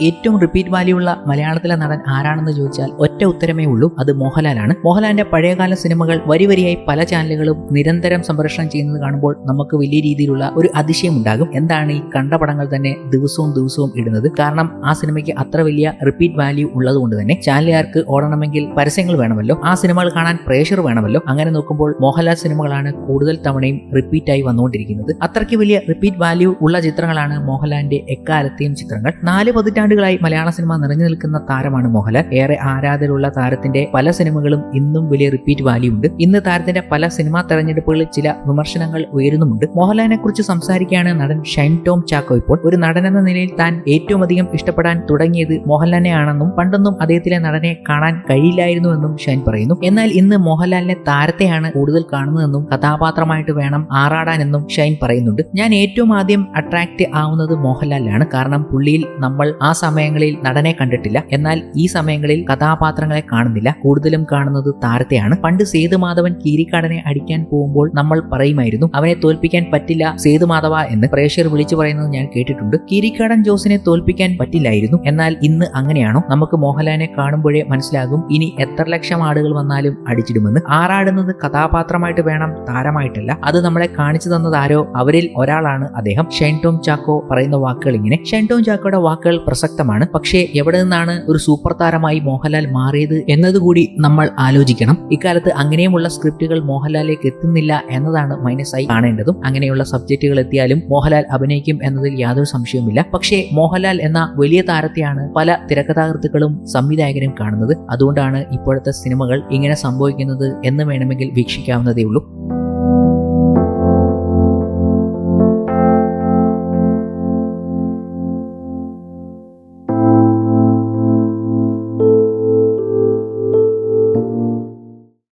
ഏറ്റവും repeat value ഉള്ള മലയാളത്തിലെ നടൻ ആരാണെന്ന് ചോദിച്ചാൽ ഒറ്റ ഉത്തരമേ ഉള്ളൂ അത് മോഹൻലാലാണ്. മോഹൻലാലിന്റെ പഴയകാല സിനിമകൾ വരി വരിയായി പല ചാനലുകളും നിരന്തരം സംപ്രേഷണം ചെയ്യുന്നത് കാണുമ്പോൾ നമുക്ക് വലിയ രീതിയിലുള്ള ഒരു അതിശയം ഉണ്ടാകും. എന്താണ് ഈ കണ്ട പടങ്ങൾ തന്നെ ദിവസവും ദിവസവും ഇടുന്നത്? കാരണം ആ സിനിമയ്ക്ക് അത്ര വലിയ റിപ്പീറ്റ് വാല്യൂ ഉള്ളതുകൊണ്ട് തന്നെ ചാനലുകാർക്ക് ഓടണമെങ്കിൽ പരസ്യങ്ങൾ വേണമല്ലോ ആ സിനിമകൾ കാണാൻ പ്രേഷർ വേണമല്ലോ. അങ്ങനെ നോക്കുമ്പോൾ മോഹൻലാൽ സിനിമകളാണ് കൂടുതൽ തവണയും റിപ്പീറ്റായി വന്നുകൊണ്ടിരിക്കുന്നത്. അത്രയ്ക്ക് വലിയ റിപ്പീറ്റ് വാല്യൂ ഉള്ള ചിത്രങ്ങളാണ് മോഹൻലാലിന്റെ എക്കാലത്തെയും ചിത്രങ്ങൾ. നാല് പതിറ്റാണ്ടുകളായി മലയാള സിനിമ നിറഞ്ഞു നിൽക്കുന്ന താരമാണ് മോഹൻലാൽ. ഏറെ ആരാധകരുള്ള താരത്തിന്റെ പല സിനിമകളും ഇന്നും വലിയ റിപ്പീറ്റ് വാല്യൂ ഉണ്ട്. ഇന്ന് താരത്തിന്റെ പല സിനിമാ തെരഞ്ഞെടുപ്പുകളിൽ ചില വിമർശനങ്ങൾ ഉയരുന്നുമുണ്ട്. മോഹൻലാലിനെ കുറിച്ച് സംസാരിക്കുകയാണ് നടൻ ഷൈൻ ടോം ചാക്കോ ഇപ്പോൾ. ഒരു നടൻ എന്ന നിലയിൽ താൻ ഏറ്റവും അധികം ഇഷ്ടപ്പെടാൻ തുടങ്ങിയത് മോഹൻലാലിനെ ആണെന്നും പണ്ടൊന്നും അദ്ദേഹത്തിലെ നടനെ കാണാൻ കഴിയില്ലായിരുന്നുവെന്നും ഷൈൻ പറയുന്നു. എന്നാൽ ഇന്ന് മോഹൻലാലിനെ താരത്തെയാണ് കൂടുതൽ കാണുന്നതെന്നും കഥാപാത്രമായിട്ട് വേണം ആറാടാനെന്നും ഷൈൻ പറയുന്നുണ്ട്. ഞാൻ ഏറ്റവും ആദ്യം അട്രാക്റ്റ് ആവുന്നത് മോഹൻലാലിലാണ് കാരണം പുള്ളിയിൽ നമ്മൾ ആ സമയങ്ങളിൽ നടനെ കണ്ടിട്ടില്ല. എന്നാൽ ഈ സമയങ്ങളിൽ കഥാപാത്രങ്ങളെ കാണുന്നില്ല. കൂടുതലും കാണുന്നത് താരത്തെയാണ്. പണ്ട് സേതുമാധവൻ കീരിക്കാടനെ അടിക്കാൻ പോകുമ്പോൾ നമ്മൾ പറയുമായിരുന്നു അവനെ തോൽപ്പിക്കാൻ പറ്റില്ല സേതുമാധവ എന്ന് പ്രേക്ഷകർ വിളിച്ചു പറയുന്നത് ഞാൻ കേട്ടിട്ടുണ്ട്. കീരിക്കാടൻ ജോസിനെ തോൽപ്പിക്കാൻ പറ്റില്ലായിരുന്നു. എന്നാൽ ഇന്ന് അങ്ങനെയാണോ? നമുക്ക് മോഹൻലാലിനെ കാണുമ്പോഴേ മനസ്സിലാകും. ഇനി എത്ര ലക്ഷം ആടുകൾ വന്നാലും അടിച്ചിടുമെന്ന്. ആറാടുന്നത് കഥാപാത്രമായിട്ട് വേണം താരമായിട്ടല്ല. അത് നമ്മളെ കാണിച്ചു തന്നതാരോ അവരിൽ ഒരാളാണ് അദ്ദേഹം. ഷെൻടോം ചാക്കോ പറയുന്ന വാക്കുകൾ ഇങ്ങനെ. ഷെൻടോം ചാക്കോയുടെ വാക്കുകൾ പ്രസക്തമാണ്. പക്ഷേ എവിടെ നിന്നാണ് ഒരു സൂപ്പർ താരമായി മോഹൻലാൽ മാറിയത് എന്നതുകൂടി നമ്മൾ ആലോചിക്കണം. ഇക്കാലത്ത് അങ്ങനെയുമുള്ള സ്ക്രിപ്റ്റുകൾ മോഹൻലാലിലേക്ക് എത്തുന്നില്ല എന്നതാണ് മൈനസായി കാണേണ്ടതും. അങ്ങനെയുള്ള സബ്ജക്റ്റുകൾ എത്തിയാലും മോഹൻലാൽ അഭിനയിക്കും എന്നതിൽ യാതൊരു സംശയവുമില്ല. പക്ഷേ മോഹൻലാൽ എന്ന വലിയ താരത്തെയാണ് പല തിരക്കഥാകൃത്തുക്കളും സംവിധായകരും കാണുന്നത്. അതുകൊണ്ടാണ് ഇപ്പോഴത്തെ സിനിമകൾ ഇങ്ങനെ സംഭവിക്കുന്നത് എന്ന് വേണമെങ്കിൽ വീക്ഷിക്കാവുന്നതേ ഉള്ളൂ